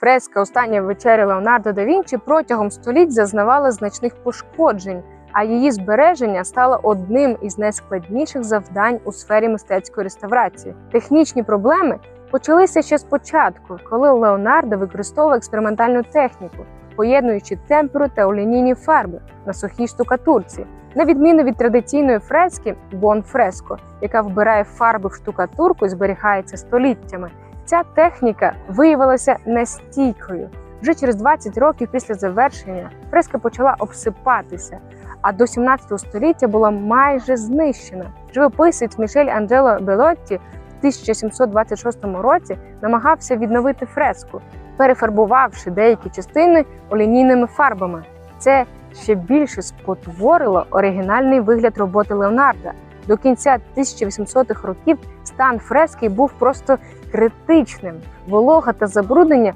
Фреска Остання вечеря Леонардо да Вінчі протягом століть зазнавала значних пошкоджень, а її збереження стало одним із найскладніших завдань у сфері мистецької реставрації. Технічні проблеми почалися ще спочатку, коли Леонардо використовував експериментальну техніку, поєднуючи темперу та олійні фарби на сухій штукатурці. На відміну від традиційної фрески бон фреско, яка вбирає фарби в штукатурку і зберігається століттями. Ця техніка виявилася нестійкою. Вже через 20 років після завершення фреска почала обсипатися, а до 17 століття була майже знищена. Живописець Мішель Анджело Белотті в 1726 році намагався відновити фреску, перефарбувавши деякі частини олійними фарбами. Це ще більше спотворило оригінальний вигляд роботи Леонарда. До кінця 1800-х років стан фрески був просто критичним. Волога та забруднення